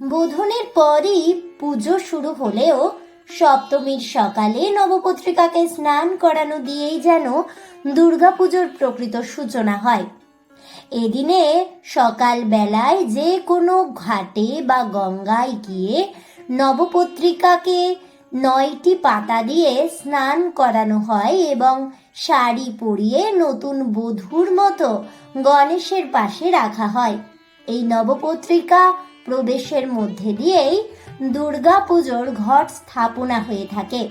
বোধনের পরই পুজো শুরু হলেও সপ্তমীর সকালে নবপত্রিকাকে স্নান করানো দিয়েই যেন দুর্গাপুজোর প্রকৃত সূচনা হয়। এদিনে সকাল বেলায় যে কোনো ঘাটে বা গঙ্গায় গিয়ে নবপত্রিকাকে নয়টি পাতা দিয়ে স্নান করানো হয় এবং শাড়ি পরিয়ে নতুন বধূর মতো গণেশের পাশে রাখা হয়। এই নবপত্রিকা প্রবেশের মধ্যে দিয়েই দুর্গা পুজোর ঘট স্থাপনা হয়ে থাকে।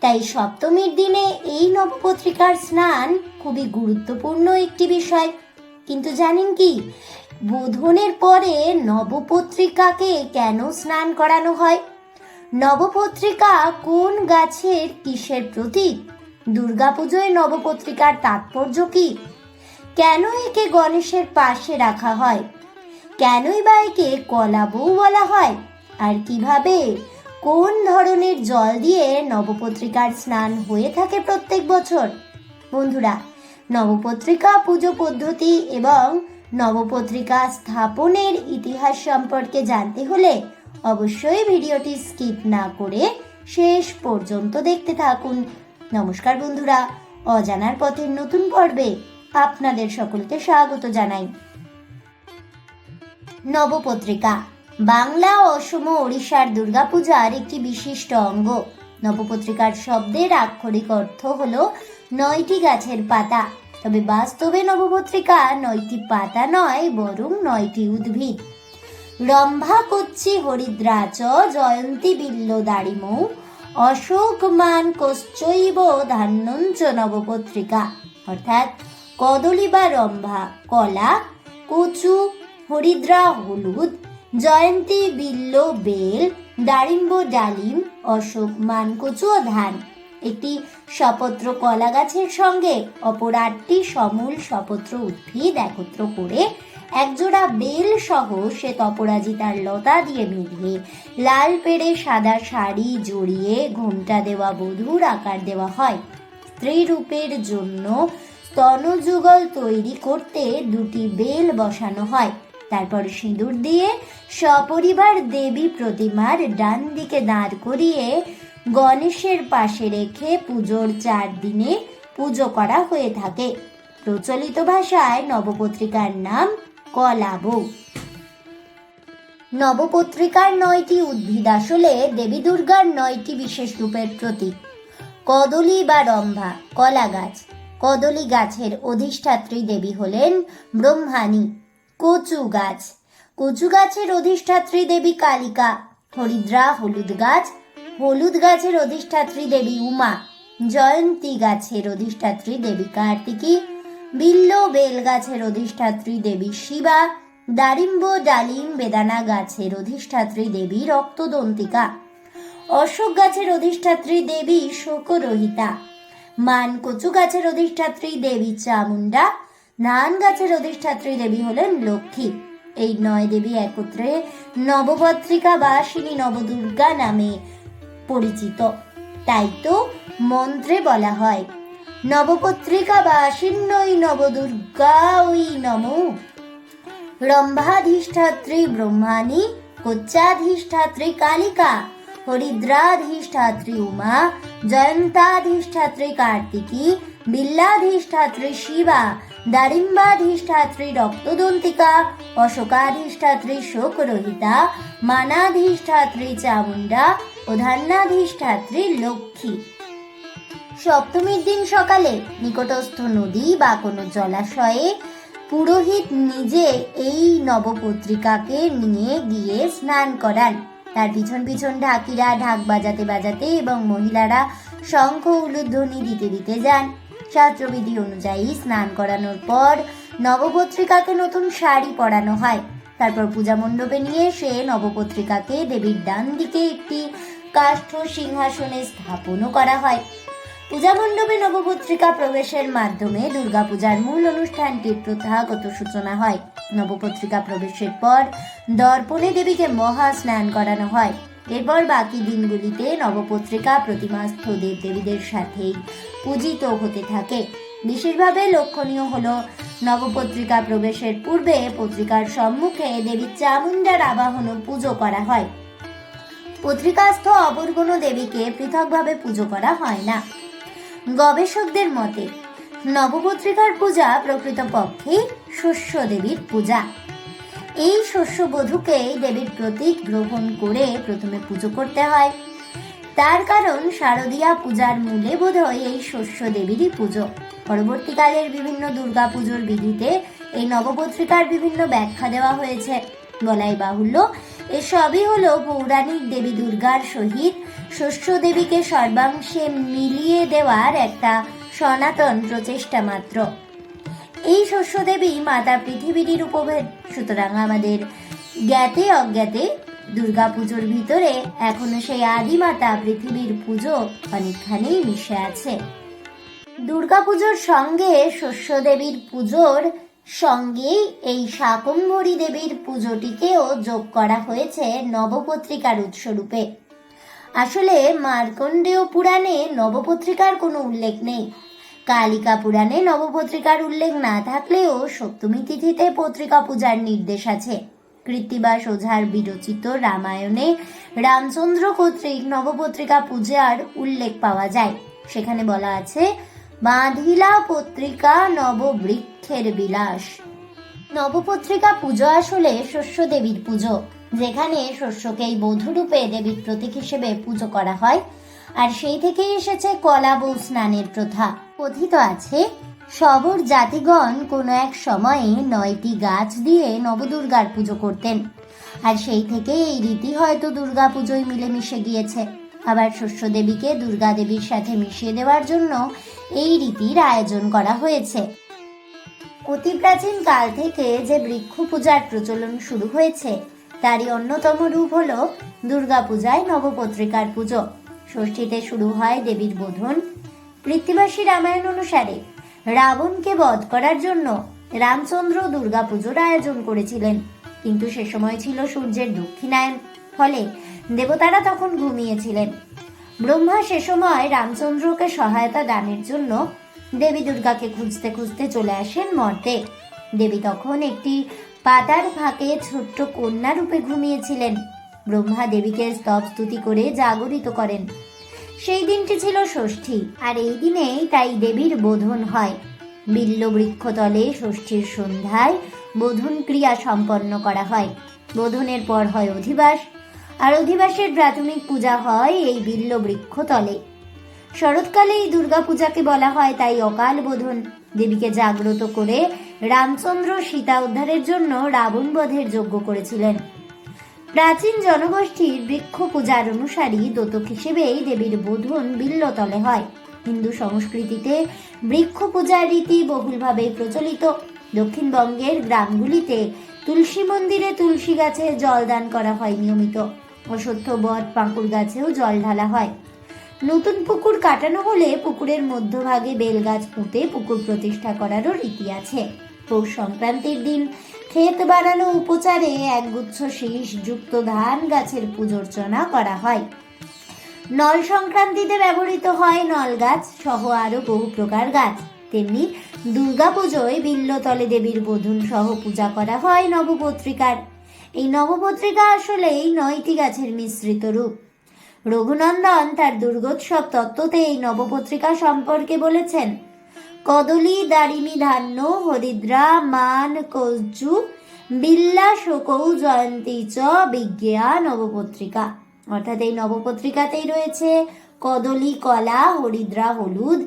তাই সপ্তমীর দিনে এই নবপত্রিকার স্নান খুবই গুরুত্বপূর্ণ একটি বিষয়। কিন্তু জানেন কি, বোধনের পরে নবপত্রিকাকে কেন স্নান করানো হয়? নবপত্রিকা কোন গাছের কিসের প্রতীক? দুর্গাপুজোয় নবপত্রিকার তাৎপর্য কি? কেন একে গণেশের পাশে রাখা হয়? কেনই বা একে কলা বউ বলা হয়? আর কীভাবে? কোন ধরনের জল দিয়ে নবপত্রিকার স্নান হয়ে থাকে প্রত্যেক বছর? বন্ধুরা, নবপত্রিকা পুজো পদ্ধতি এবং নবপত্রিকা স্থাপনের ইতিহাস সম্পর্কে জানতে হলে অবশ্যই ভিডিওটি স্কিপ না করে শেষ পর্যন্ত দেখতে থাকুন। নমস্কার বন্ধুরা, অজানার পথের নতুন পর্বে আপনাদের সকলকে স্বাগত জানাই। নবপত্রিকা। বাংলা অসম ওড়িশার দুর্গাপূজার একটি বিশিষ্ট অঙ্গ। নবপত্রিকার শব্দের আক্ষরিক অর্থ হল নয়টি গাছের পাতা। তবে বাস্তবে নবপত্রিকা নয়টি পাতা নয়, বরং নয়টি উদ্ভিদ। রম্ভা কচ্ছি হরিদ্রাচ জয়ন্তী বিল্ল দাড়িমৌ অশোক মান কশ্চৈব ধান্যঞ্চ নবপত্রিকা। অর্থাৎ কদলী বা রম্ভা, কলা, কচু হরিদ্রা হলুদ, জয়ন্তী বিল্ল বেল, দারিম্ব ডালিম, অশোক মানকচু ধান। একটি সপত্র কলা গাছের সঙ্গে, অপর আটটি সমূল সপত্র উদ্ভিদ একত্র করে একজোড়া বেল সহ সে অপরাজিতার লতা দিয়ে বেঁধে লাল পেড়ে সাদা শাড়ি জড়িয়ে ঘোমটা দেওয়া, বধূর আকার দেওয়া হয়। স্ত্রী রূপের জন্য স্তনযুগল তৈরি করতে দুটি বেল বসানো হয়। তারপর সিঁদুর দিয়ে সপরিবার দেবী প্রতিমার ডান দিকে দাঁড় করিয়ে গণেশের পাশে রেখে পুজোর চার দিনে পুজো করা হয়ে থাকে। প্রচলিত ভাষায় নবপত্রিকার নাম কলাবৌ। নবপত্রিকার নয়টি উদ্ভিদ আসলে দেবী দুর্গার নয়টি বিশেষ রূপের প্রতীক। কদলী বা রম্ভা কলা গাছ কদলী গাছের অধিষ্ঠাত্রী দেবী হলেন ব্রহ্মাণী। কচু গাছ কচু গাছের অধিষ্ঠাত্রী দেবী কালিকা, হরিদ্রা হলুদ গাছ, হলুদ গাছের অধিষ্ঠাত্রী দেবী উমা, জয়ন্তী গাছের অধিষ্ঠাত্রী দেবী কার্তিকী, বিল্ল বেল গাছের অধিষ্ঠাত্রী দেবী শিবা, দারিম্ব ডালিম বেদানা গাছের অধিষ্ঠাত্রী দেবী রক্তদন্তিকা, অশোক গাছের অধিষ্ঠাত্রী দেবী শোকরহিতা, মান কচু গাছের অধিষ্ঠাত্রী দেবী চামুন্ডা ধান গাছের অধিষ্ঠাত্রী দেবী হলেন লক্ষ্মী। এই নয় দেবী একত্রে নবপত্রিকা বাসিনী নবদুর্গা নামে পরিচিত। তাই তো মন্ত্রে বলা হয়, নবপত্রিকা বাসিন্নই নবদুর্গা ওই নম। রম্ভাধিষ্ঠাত্রী ব্রহ্মাণী, কোচ্চাধিষ্ঠাত্রী কালিকা, হরিদ্রাধিষ্ঠাত্রী উমা, জয়ন্তাধিষ্ঠাত্রী কার্তিকী, বিল্লাধিষ্ঠাত্রী শিবা দারিম্বাধিষ্ঠাত্রী রক্তদন্তিকা অশোকাধিষ্ঠাত্রী শোকরহিতা, মানাধিষ্ঠাত্রী চামুন্ডা ও ধান্যাধিষ্ঠাত্রী লক্ষ্মী। সপ্তমীর দিন সকালে নিকটস্থ নদী বা কোনো জলাশয়ে পুরোহিত নিজে এই নবপত্রিকাকে নিয়ে গিয়ে স্নান করান। তার পিছন পিছন ঢাকিরা ঢাক বাজাতে বাজাতে এবং মহিলারা শঙ্খ উলুধ্বনি দিতে দিতে যান। শাস্ত্রবিধি অনুযায়ী স্নান করানোর পর নবপত্রিকাকে নতুন শাড়ি পরানো হয়। তারপর পূজা মণ্ডপে নিয়ে সে নবপত্রিকাকে দেবীর ডান দিকে একটি কাষ্ঠ সিংহাসনে স্থাপনও করা হয়। পূজা মণ্ডপে নবপত্রিকা প্রবেশের মাধ্যমে দুর্গাপূজার মূল অনুষ্ঠানটির প্রথাগত সূচনা হয়। নবপত্রিকা প্রবেশের পর দর্পণে দেবীকে মহা স্নান করানো হয়। এরপর বাকি দিনগুলিতে নবপত্রিকা প্রতিমাস্থ দেব দেবীদের সাথেই পূজিত হতে থাকে। বিশেষভাবে লক্ষণীয় হলো নবপত্রিকা প্রবেশের পূর্বে পত্রিকার সম্মুখে দেবী চামুন্ডার আবাহন পুজো করা হয়। পত্রিকাস্থ অপর কোনো দেবীকে পৃথকভাবে পুজো করা হয় না। গবেষকদের মতে, নবপত্রিকার পূজা প্রকৃতপক্ষে শস্য দেবীর পূজা। এই শস্য বধূকেই দেবীর প্রতীক গ্রহণ করে প্রথমে পুজো করতে হয়। তার কারণ শারদীয়া পূজার মূলে বোধহয় এই শস্য দেবীরই পুজো। পরবর্তীকালের বিভিন্ন দুর্গা পুজোর বিধিতে এই নবপত্রিকার বিভিন্ন ব্যাখ্যা দেওয়া হয়েছে। বলাই বাহুল্য, এসবই হলো পৌরাণিক দেবী দুর্গার সহিত শস্য দেবীকে সর্বাংশে মিলিয়ে দেওয়ার একটা সনাতন প্রচেষ্টা মাত্র। এই শস্য দেবী মাতা পৃথিবীর উপভেদ সুতরাং আমাদের জ্ঞাতে অজ্ঞাতে দুর্গা পুজোর ভিতরে এখনও সেই আদিমাতা পৃথিবীর পুজো অনেকখানেই মিশে আছে। দুর্গা পুজোর সঙ্গে শস্য দেবীর পুজোর সঙ্গেই এই শাকম্ভরী দেবীর পুজোটিকেও যোগ করা হয়েছে নবপত্রিকার উৎসরূপে। আসলে মার্কণ্ডেয় পুরাণে নবপত্রিকার কোনো উল্লেখ নেই। কালিকা পুরাণে নবপত্রিকার উল্লেখ না থাকলেও সপ্তমী তিথিতে পত্রিকা পূজার নির্দেশ আছে। কৃত্তিবাস ওঝার বিরচিত রামায়ণে রামচন্দ্র কর্তৃক নবপত্রিকা পূজার উল্লেখ পাওয়া যায়। সেখানে বলা আছে, বাঁধিলা পত্রিকা নববৃক্ষের বিলাস। নবপত্রিকা পুজো আসলে শস্য দেবীর পুজো, যেখানে শস্যকেই বধূরূপে দেবীর প্রতীক হিসেবে পুজো করা হয়। আর সেই থেকেই এসেছে কলা বউ স্নানের প্রথা। কথিত আছে, সবর জাতিগণ কোনো এক সময়ে নয়টি গাছ দিয়ে নবদুর্গার পুজো করতেন। আর সেই থেকে এই রীতি হয়তো দুর্গা পুজোয় মিলেমিশে গিয়েছে। আবার শস্য দেবীকে দুর্গা দেবীর সাথে মিশিয়ে দেওয়ার জন্য এই রীতির আয়োজন করা হয়েছে। অতি প্রাচীন কাল থেকে যে বৃক্ষ পূজার প্রচলন শুরু হয়েছে, তারই অন্যতম রূপ হল দুর্গা পূজায় নবপত্রিকার পুজো। ষষ্ঠীতে শুরু হয় দেবীর বোধন। কৃত্তিবাসী রামায়ণ অনুসারে রাবণকে বধ করার জন্য রামচন্দ্র দুর্গা পুজোর আয়োজন করেছিলেন। কিন্তু সে সময় ছিল সূর্যের দক্ষিণায়ন, ফলে দেবতারা তখন ঘুমিয়েছিলেন। ব্রহ্মা সে সময় রামচন্দ্রকে সহায়তা দানের জন্য দেবী দুর্গাকে খুঁজতে খুঁজতে চলে আসেন মর্তে। দেবী তখন একটি পাতার ফাঁকে ছোট্ট কন্যা রূপে ঘুমিয়েছিলেন। ব্রহ্মা দেবীকে স্তব স্তুতি করে জাগরিত করেন। সেই দিনটি ছিল ষষ্ঠী, আর এই দিনেই তাই দেবীর বোধন হয়। বিল্ল বৃক্ষতলে ষষ্ঠীর সন্ধ্যায় বোধন ক্রিয়া সম্পন্ন করা হয়। বোধনের পর হয় অধিবাস, আর অধিবাসের প্রাথমিক পূজা হয় এই বিল্ল বৃক্ষতলে। শরৎকালে এই দুর্গা পূজাকে বলা হয় তাই অকাল বোধন। দেবীকে জাগ্রত করে রামচন্দ্র সীতা উদ্ধারের জন্য রাবণ বধের যজ্ঞ করেছিলেন। প্রাচীন জনগোষ্ঠীর বৃক্ষ পূজার অনুসারী দোতক হিসেবেই দেবীর বোধন বিল্লতলে হয়। হিন্দু সংস্কৃতিতে বৃক্ষ পূজার রীতি বহুলভাবে প্রচলিত। দক্ষিণবঙ্গের গ্রামগুলিতে তুলসী মন্দিরে তুলসী গাছে জল দান করা হয় নিয়মিত। অসত্য বট পাঁকুড় গাছেও জল ঢালা হয়। নতুন পুকুর কাটানো হলে পুকুরের মধ্যভাগে বেলগাছ পুঁতে পুকুর প্রতিষ্ঠা করারও রীতি আছে। পৌষ সংক্রান্তির দিন ক্ষেত বানানো উপচারে একগুচ্ছ শীষ যুক্ত ধান গাছের পূজর্চনা করা হয়। নল সংক্রান্তিতে ব্যবহৃত হয় নল গাছ সহ আরও বহু প্রকার গাছ। তেমনি দুর্গা পুজোয় বিল্লতলে দেবীর বোধন সহ পূজা করা হয় নবপত্রিকার। এই নবপত্রিকা আসলেই নয়টি গাছের মিশ্রিত রূপ। রঘুনন্দন তার দুর্গোৎসব তত্ত্বতে এই নবপত্রিকা সম্পর্কে বলেছেন কদলী দারিমি ধান্য হরিদ্রা মান কৌজু বিল্লা শোকৌ জয়ন্তী চ বিজ্ঞা নবপত্রিকা। অর্থাৎ এই নবপত্রিকাতেই রয়েছে কদলী কলা, হরিদ্রা হলুদ,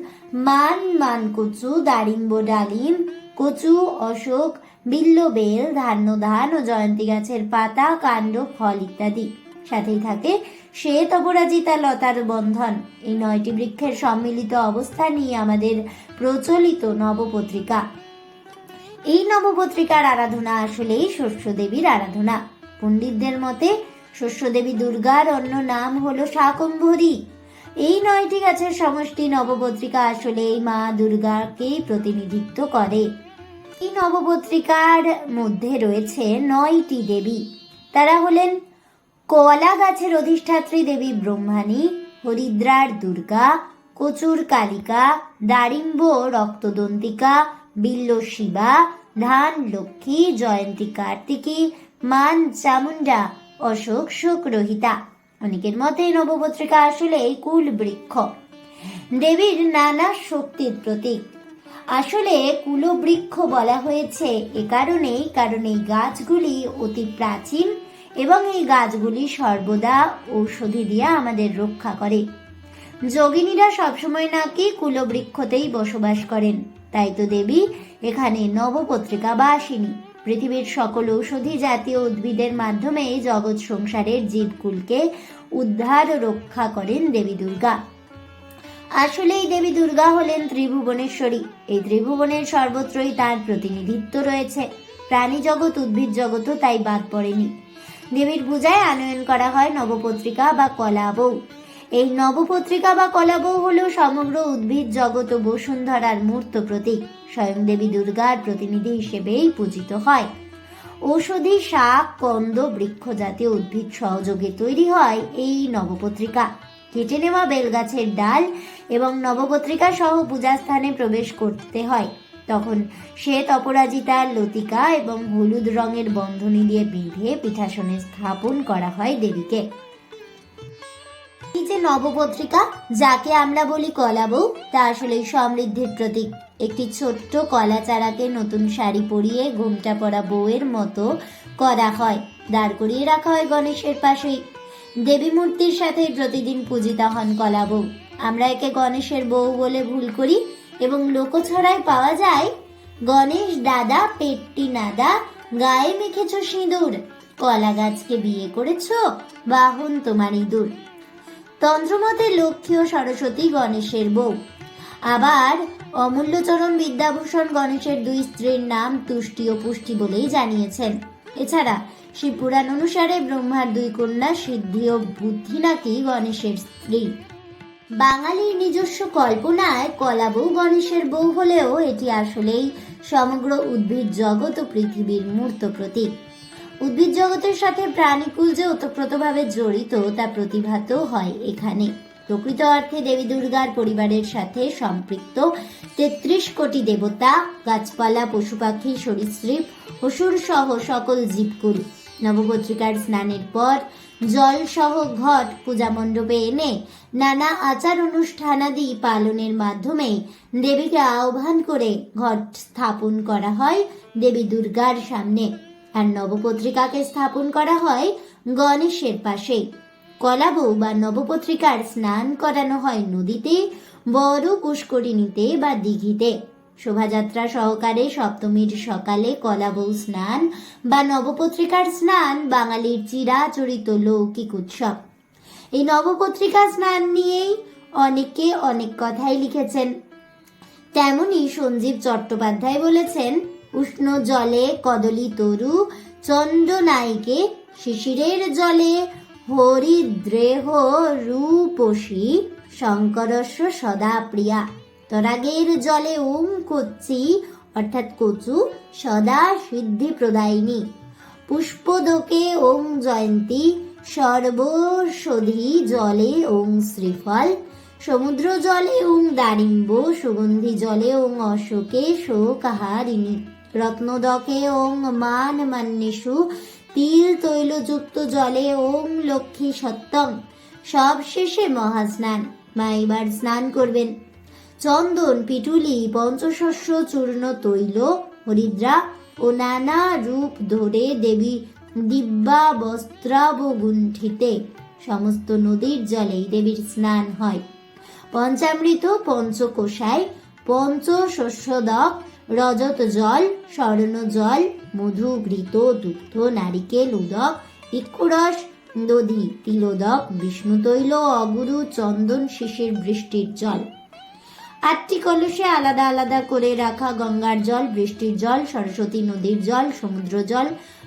মান মান কচু দারিম্ব ডালিম, কচু অশোক, বিল্ল বেল ধান্য ধান ও জয়ন্তী গাছের পাতা, কাণ্ড, ফল ইত্যাদি। সাথেই থাকে শ্বেত অপরাজিতা লতার বন্ধন। এই নয়টি বৃক্ষের সম্মিলিত অবস্থা নিয়ে আমাদের প্রচলিত নবপত্রিকা। এই নবপত্রিকার আরাধনা আসলেই শস্য দেবীর আরাধনা। পণ্ডিতদের মতে শস্য দেবী দুর্গার অন্য নাম হলো শাকম্ভরী। এই নয়টি গাছের সমষ্টি নবপত্রিকা আসলে এই মা দুর্গাকেই প্রতিনিধিত্ব করে। এই নবপত্রিকার মধ্যে রয়েছে নয়টি দেবী। তারা হলেন কলা গাছের অধিষ্ঠাত্রী দেবী ব্রহ্মাণী, হরিদ্রার দুর্গা, কচুর কালিকা, দারিম্ব রক্তদন্তিকা, বিল্ল শিবা, ধান লক্ষ্মী, জয়ন্তী কার্তিকী, মান চামুন্ডা অশোক শোকরহিতা। অনেকের মতে নবপত্রিকা আসলে এই কুল বৃক্ষ। দেবীর নানা শক্তির প্রতীক। আসলে কুলবৃক্ষ বলা হয়েছে এ কারণেই, কারণ এই গাছগুলি অতি প্রাচীন এবং এই গাছগুলি সর্বদা ঔষধি দিয়ে আমাদের রক্ষা করে। যোগিনীরা সবসময় নাকি কুলবৃক্ষতেই বসবাস করেন। তাই তো দেবী, এখানে নবপত্রিকা বা আসেনি। পৃথিবীর সকল ঔষধি জাতীয় উদ্ভিদের মাধ্যমে জগৎ সংসারের জীবকুলকে উদ্ধার রক্ষা করেন দেবী দুর্গা। আসলেই দেবী দুর্গা হলেন ত্রিভুবনেশ্বরী। এই ত্রিভুবনের সর্বত্রই তার প্রতিনিধিত্ব রয়েছে। প্রাণী জগৎ উদ্ভিদ জগৎও তাই বাদ পড়েনি। দেবীর পূজায় আনয়ন করা হয় নবপত্রিকা বা কলাবৌ এই নবপত্রিকা বা কলাবৌ হল সমগ্র উদ্ভিদ জগৎ ও বসুন্ধরার মূর্ত প্রতীক। স্বয়ং দেবী দুর্গার প্রতিনিধি হিসেবেই পূজিত হয়। ঔষধি শাক, কন্দ বৃক্ষ জাতীয় উদ্ভিদ সহযোগে তৈরি হয় এই নবপত্রিকা। কেটে নেওয়া বেলগাছের ডাল এবং নবপত্রিকা সহ পূজাস্থানে প্রবেশ করতে হয়। তখন শ্বেত অপরাজিতার লতিকা এবং হলুদ রঙের বন্ধনী দিয়ে বেঁধে পিঠাসনে স্থাপন করা হয় দেবীকে। যে নবপত্রিকা, যাকে আমরা বলি কলা বউ, তা আসলে সমৃদ্ধির প্রতীক। একটি ছোট্ট কলা চারাকে নতুন শাড়ি পরিয়ে ঘুমটা পরা বউয়ের মতো করা হয়, দাঁড় করিয়ে রাখা হয় গণেশের পাশেই। দেবী মূর্তির সাথে প্রতিদিন পূজিতা হন কলা বউ। আমরা একে গণেশের বউ বলে ভুল করি এবং লোকছড়ায় পাওয়া যায় গণেশ দাদা, পেটটি নাদা, গায়ে মেখেছ সিঁদুর, কলা গাছকে বিয়ে করেছ বাহন তোমার ইঁদুর। তন্ত্রমতে লক্ষ্মী ও সরস্বতী গণেশের বউ। আবার অমূল্যচরণ বিদ্যাভূষণ গণেশের দুই স্ত্রীর নাম তুষ্টি ও পুষ্টি বলেই জানিয়েছেন। এছাড়া শিবপুরাণ অনুসারে ব্রহ্মার দুই কন্যা সিদ্ধি ও বুদ্ধি নাকি গণেশের স্ত্রী। বাঙালির নিজস্ব কল্পনায় কলা বউ গণেশের বউ হলেও এটি আসলেই সমগ্র উদ্ভিদ জগৎ ও পৃথিবীর মূর্ত প্রতীক। উদ্ভিদ জগতের সাথে প্রাণীকুল যে ওতপ্রোতভাবে জড়িত, তা প্রতিভাত হয় এখানে। প্রকৃত অর্থে দেবী দুর্গার পরিবারের সাথে সম্পৃক্ত তেত্রিশ কোটি দেবতা, গাছপালা পশু পাখি সরীসৃপ, অসুর সহ সকল জীবকুল। নবপত্রিকার স্নানের পর জল সহ ঘট পূজা মণ্ডপে এনে নানা আচার অনুষ্ঠানাদি পালনের মাধ্যমে দেবীকে আহ্বান করে ঘট স্থাপন করা হয় দেবী দুর্গার সামনে। আর নবপত্রিকাকে স্থাপন করা হয় গণেশের পাশে। কলাবউ বা নবপত্রিকার স্নান করানো হয় নদীতে, বড় পুষ্করিণীতে বা দিঘিতে। শোভাযাত্রা সহকারে সপ্তমীর সকালে কলাবউ স্নান বা নবপত্রিকার স্নান বাঙালির চিরাচরিত লৌকিক উৎসব। এই নবপত্রিকা স্নান নিয়েই অনেকে অনেক কথাই লিখেছেন। তেমনি সঞ্জীব চট্টোপাধ্যায় বলেছেন, উষ্ণ জলে কদলী তরু চন্দ্রনাইকে শিশিরের জলে হরিদ্রেহ রূপসী শঙ্করস্য সদা প্রিয়া। তরাগের জলে ওম কচ্ছি অর্থাৎ কচু, সদা সিদ্ধি প্রদায়িনী। পুষ্পদোকে ওং জয়ন্তী, সর্বসধি জলে ওং শ্রীফল সমুদ্র জলে ওং দারিম্ব, সুগন্ধি জলে ওং অশোকে শোকাহারিণী, রত্নদকে ওং মান মান্যেষু তিল তৈলযুক্ত জলে ওং লক্ষ্মী সত্যম। সব শেষে মহাস্নান, মা এবার স্নান করবেন। চন্দন, পিটুলি, পঞ্চশস্য, চূর্ণ, তৈল, হরিদ্রা ও নানা রূপ ধরে দেবী দিব্যা বস্ত্রাবগুণ্ঠিতে সমস্ত নদীর জলেই দেবীর স্নান হয়। পঞ্চামৃত, পঞ্চকোষায় পঞ্চ শস্যদক রজত জল, স্বর্ণ জল, মধু, ঘৃত, দুগ্ধ, নারিকেল, উদক, ইক্ষুরস, দধি, তিলোদক বিষ্ণু তৈল অগুরু, চন্দন শিশির, বৃষ্টির জল। আটটি কলসে আলাদা আলাদা করে রাখা গঙ্গার জল, বৃষ্টির জল, সরস্বতী নদীর জল, সমুদ্র জল,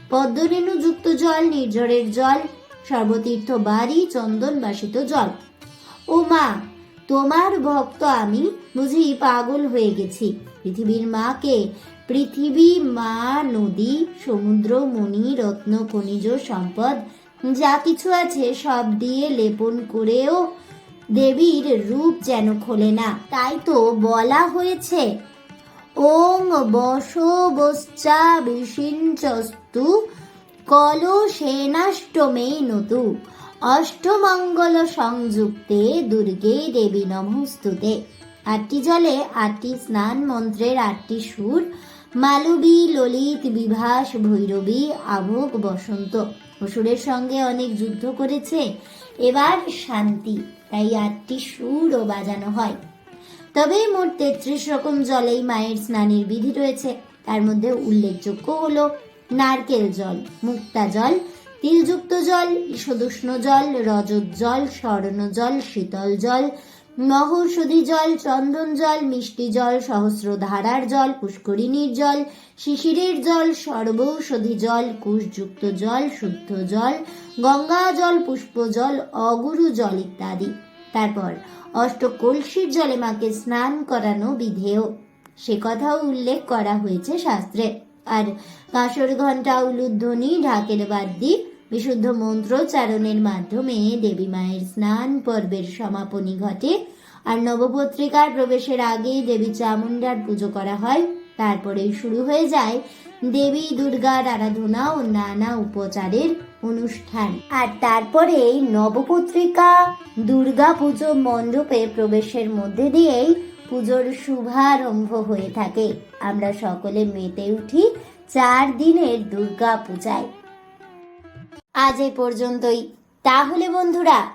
পদ্মরেণু যুক্ত জল, নির্ঝরের জল, সর্বতীর্থ বাড়ি, চন্দন বাসিত জল। ও মা, তোমার ভক্ত আমি বুঝি পাগল হয়ে গেছি। পৃথিবীর মাকে পৃথিবী, মা, নদী, সমুদ্র, মণি, রত্ন, খনিজ সম্পদ, যা কিছু আছে সব দিয়ে লেপন করেও দেবীর রূপ যেন খোলে না। তাই তো বলা হয়েছে, ওং বস বশ্চা বিষিঞ্চস্তু কলসেনাষ্টমে নতু। অষ্টমঙ্গল সংযুক্তে দুর্গে দেবী নমস্তুতে। আটটি জলে আটটি স্নান মন্ত্রের আটটি সুর, মালবী, ললিত, বিভাস, ভৈরবী, আভোগ, বসন্ত। অসুরের সঙ্গে অনেক যুদ্ধ করেছে। এবার শান্তি, তাই আটটি সুরও বাজানো হয়। তবে মোট তেত্রিশ রকম জলেই মায়ের স্নানের বিধি রয়েছে। তার মধ্যে উল্লেখযোগ্য হলো নারকেল জল, মুক্তা জল, তিলযুক্ত জল, ঈষদুষ্ণ জল, রজত জল, স্বর্ণ জল, শীতল জল, মহৌষধি জল, চন্দন জল, মিষ্টি জল সহস্র ধারার জল, পুষ্করিণীর জল, শিশিরের জল, সর্বৌষধি জল, কুশযুক্ত জল, শুদ্ধ জল গঙ্গা জল, পুষ্প জল, অগুরু জল ইত্যাদি। তারপর অষ্ট কলসির জলে মাকে স্নান করানো বিধেয়। সে কথাও উল্লেখ করা হয়েছে শাস্ত্রে। আর কাঁসর ঘণ্টা উলুধ্বনি, ঢাকের বাদ বাদ্যি, বিশুদ্ধ মন্ত্রোচ্চারণের মাধ্যমে দেবী মায়ের স্নান পর্বের সমাপনী ঘটে। আর নবপত্রিকার প্রবেশের আগেই দেবী চামুণ্ডার পুজো করা হয়। তারপরেই শুরু হয়ে যায় দেবী দুর্গার আরাধনা ও নানা উপচারের অনুষ্ঠান। আর তারপরে নবপত্রিকা দুর্গা পুজো মণ্ডপে প্রবেশের মধ্যে দিয়েই পুজোর শুভারম্ভ হয়ে থাকে। আমরা সকলে মেতে উঠি চার দিনের দুর্গা পূজায়। আজ এ পর্যন্তই। তাহলে বন্ধুরা,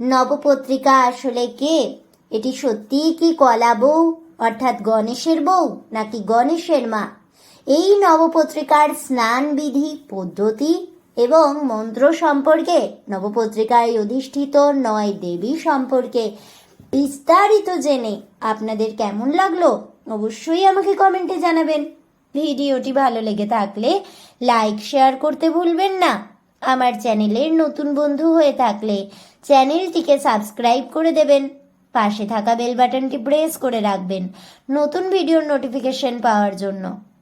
নবপত্রিকা আসলে কে? এটি সত্যিই কি কলা বউ, অর্থাৎ গণেশের বউ, নাকি গণেশের মা? এই নবপত্রিকার স্নান বিধি, পদ্ধতি এবং মন্ত্র সম্পর্কে, নবপত্রিকায় অধিষ্ঠিত নয় দেবী সম্পর্কে বিস্তারিত জেনে আপনাদের কেমন লাগল অবশ্যই আমাকে কমেন্টে জানাবেন। ভিডিওটি ভালো লেগে থাকলে লাইক, শেয়ার করতে ভুলবেন না। আমার চ্যানেলের নতুন বন্ধু হয়ে থাকলে চ্যানেলটিকে সাবস্ক্রাইব করে দেবেন। পাশে থাকা বেল বাটনটি প্রেস করে রাখবেন নতুন ভিডিওর নোটিফিকেশন পাওয়ার জন্য।